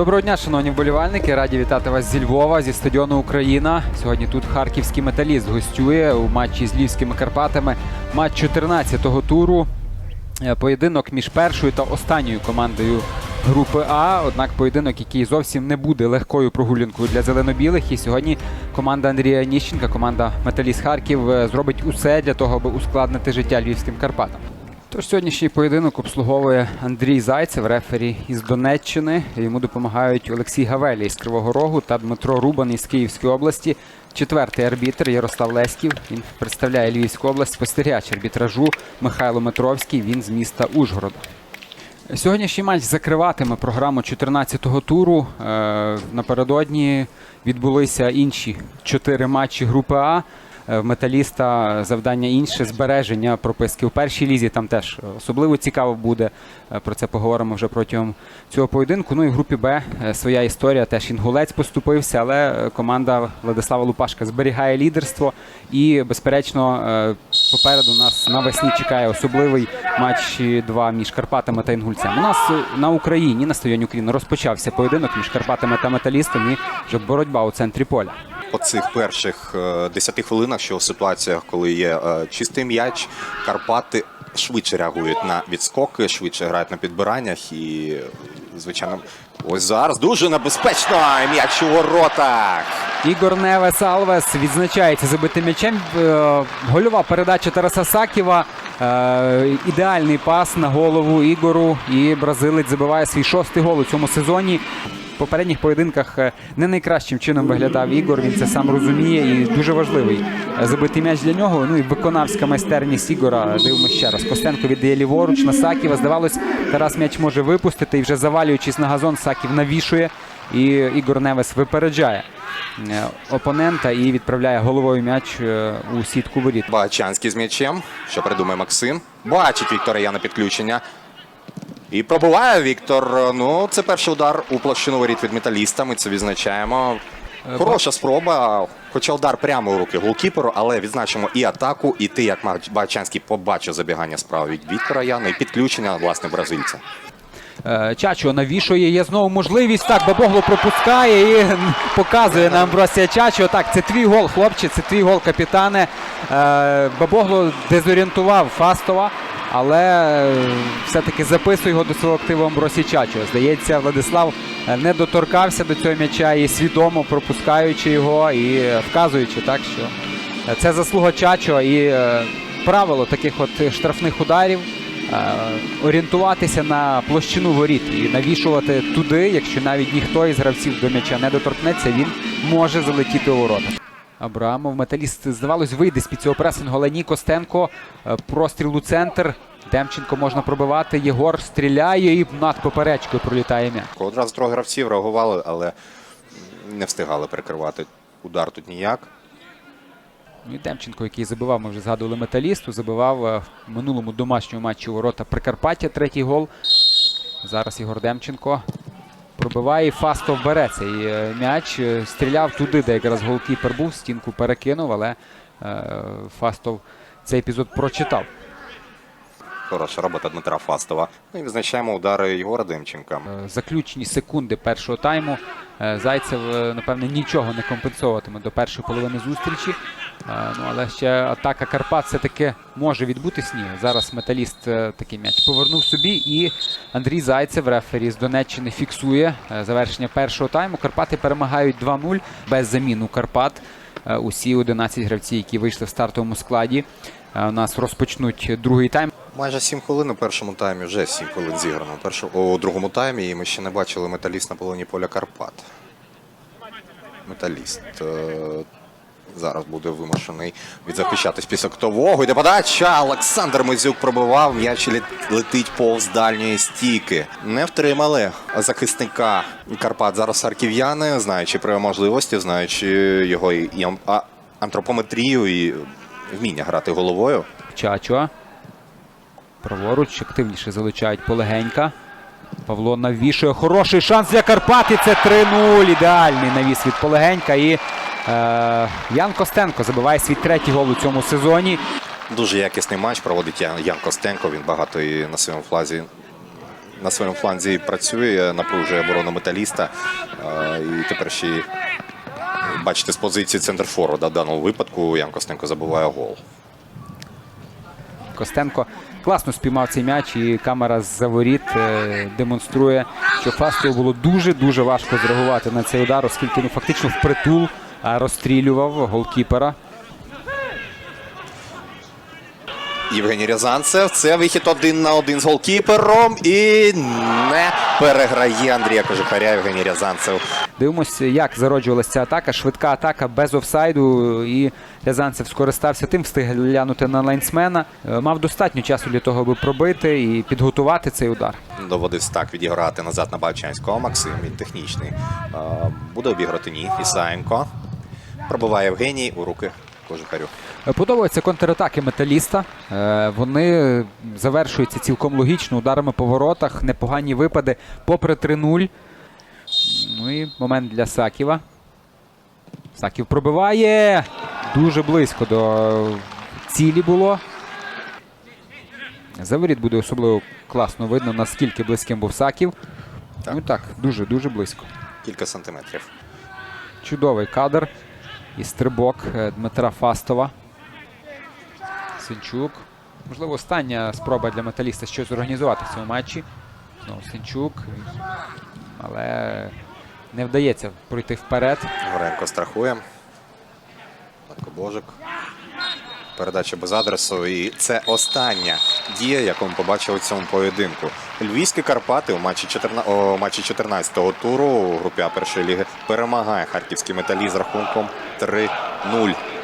Доброго дня, шановні вболівальники. Раді вітати вас зі Львова, зі стадіону Україна. Сьогодні тут харківський металіст гостює у матчі з львівськими Карпатами. Матч 14-го туру. Е, Поєдинок між першою та останньою командою групи А. Однак поєдинок, який зовсім не буде легкою прогулянкою для зелено-білих. І сьогодні команда Андрія Ніщенка, команда Металіст Харків, е, зробить усе для того, аби ускладнити життя львівським Карпатам. Тож сьогоднішній поєдинок обслуговує Андрій Зайцев, рефері із Донеччини. Йому допомагають Олексій Гавелі із Кривого Рогу та Дмитро Рубан із Київської області. Четвертий арбітр Ярослав Леськів. Він представляє Львівську область. Спостерігач арбітражу Михайло Метровський. Він з міста Ужгорода. Сьогоднішній матч закриватиме програму 14-го туру. Е, Напередодні відбулися інші чотири матчі групи А. Е, В металіста завдання інше збереження прописки у першій лізі. Там теж особливо цікаво буде. Е, Про це поговоримо вже протягом цього поєдинку. Ну і в групі Б е, своя історія. Теж інгулець поступився, але команда Владислава Лупашка зберігає лідерство. І, безперечно, попереду нас навесні чекає особливий матч 2 між Карпатами та Інгульцем. У нас на Україні на стадіоні України розпочався поєдинок між Карпатами та Металістом і вже боротьба у центрі поля. По цих перших е, 10 хвилинах, що в ситуаціях, коли є е, чистий м'яч, Карпати швидше реагують на відскоки, швидше грають на підбираннях і, звичайно, ось зараз дуже небезпечно м'яч у воротах. Ігор Невес Алвес відзначається забитим м'ячем. Е, Гольова передача Тараса Саківа. Е, Ідеальний пас на голову Ігору. І бразилець забиває свій шостий гол у цьому сезоні. Попередніх поєдинках е, не найкращим чином виглядав Ігор. Він це сам розуміє і дуже важливий е, забитий м'яч для нього. Ну і виконавська майстерність Ігора. Дивимося ще раз. Костенко віддає ліворуч на Саківа. Здавалось, Тарас м'яч може випустити і вже завалюючись на газон, Саків навішує. І Ігор Невес випереджає е, опонента і відправляє головою м'яч у сітку воріт. Бачанський з м'ячем. Що придумає Максим? Бачить Віктора Яна підключення. І пробуває Віктор. Ну, це перший удар у площину воріт від металіста. Ми це відзначаємо. Хороша спроба, хоча удар прямо у руки голкіперу, але відзначимо і атаку, і ти, як Бачанський, побачив забігання справа від Віктора Яна і підключення власне бразильця. Е, Чачо навішує. Є знову можливість. Так, Бабогло пропускає і показує на Амбросія Чачо. Так, це твій гол, хлопче, це твій гол, капітане. Е, Бабогло дезорієнтував Фастова, але е, все-таки записує його до свого активу Амбросій Чачо. Здається, Владислав е, не доторкався до цього м'яча і свідомо пропускаючи його і вказуючи, так що е, це заслуга Чачо і правило таких от штрафних ударів. Орієнтуватися на площину воріт і навішувати туди, якщо навіть ніхто із гравців до м'яча не доторкнеться, він може залетіти у ворота. Абрамов, металіст, здавалось, вийде з-під цього пресингу, але ні, Костенко, е, простріл у центр. Демченко можна пробивати. Єгор стріляє і над поперечкою пролітає м'яч. Одразу трохи гравців реагували, але не встигали перекривати удар тут ніяк. Ну і Демченко, який забивав, ми вже згадували металісту, забивав е, в минулому домашньому матчі ворота Прикарпаття, третій гол. Зараз Ігор Демченко пробиває і Фастов бере цей е, м'яч. Е, Стріляв туди, де якраз голкіпер був, стінку перекинув, але е, Фастов цей епізод прочитав. Хороша робота Дмитра Фастова. Ну і відзначаємо удари Єгора Демченка. Е, Заключні секунди першого тайму. Зайцев, напевне, нічого не компенсовуватиме до першої половини зустрічі. Ну, але ще атака Карпат все-таки може відбутись. Ні. Зараз металіст е, такий м'яч повернув собі. І Андрій Зайцев, рефері з Донеччини, фіксує е, завершення першого тайму. Карпати перемагають 2-0 без замін у Карпат. Е, Усі 11 гравці, які вийшли в стартовому складі, у нас розпочнуть другий тайм. Майже 7 хвилин у першому таймі, вже 7 хвилин зіграно. У, другому таймі і ми ще не бачили металіст на половині поля Карпат. Металіст зараз буде вимушений відзахищатись після ктового. Йде подача. Олександр Мизюк пробивав. М'яч летить повз дальньої стійки. Не втримали захисника Карпат. Зараз харків'яни, знаючи про його можливості, знаючи його і, антропометрію і вміння грати головою. Чачо. Праворуч активніше залучають полегенька. Павло навішує хороший шанс для Карпат. І це 3-0. Ідеальний навіс від полегенька. І Ян Костенко забиває свій третій гол у цьому сезоні. Дуже якісний матч проводить Ян, Костенко. Він багато і на своєму флазі на своєму фланзі працює, напружує оборону металіста. Е, І тепер ще бачите з позиції центрфорварда в даному випадку Ян Костенко забуває гол. Костенко класно спіймав цей м'яч, і камера з-за воріт е, демонструє, що Фастову було дуже-дуже важко зреагувати на цей удар, оскільки ну, фактично впритул розстрілював голкіпера. Євгеній Рязанцев. Це вихід один на один з голкіпером і не переграє Андрія Кожухаря Євгеній Рязанцев. Дивимося, як зароджувалася ця атака. Швидка атака без офсайду. І Рязанцев скористався тим, встиг глянути на лайнсмена. Е, Мав достатньо часу для того, аби пробити і підготувати цей удар. Доводився так відіграти назад на Бавчанського. Максим він технічний. Е, Буде обіграти ні. Ісаєнко. Пробиває Євгеній у руки Кожухарю. Подобаються контратаки металіста. Е, Вони завершуються цілком логічно ударами по воротах, непогані випади попри 3-0. Ну і момент для Саківа. Саків пробиває. Дуже близько до цілі було. Заворіт буде особливо класно видно, наскільки близьким був Саків. Так. Ну так, дуже-дуже близько. Кілька сантиметрів. Чудовий кадр і стрибок е, Дмитра Фастова. Синчук. Можливо, остання спроба для металіста щось зорганізувати в цьому матчі. Знову Синчук. Але не вдається пройти вперед. Горенко страхує. Божик. Передача без адресу. І це остання дія, яку ми побачили в цьому поєдинку. Львівські Карпати у матчі 14, о, матчі 14-го туру у групі А першої ліги перемагає харківський металіст з рахунком 3-0.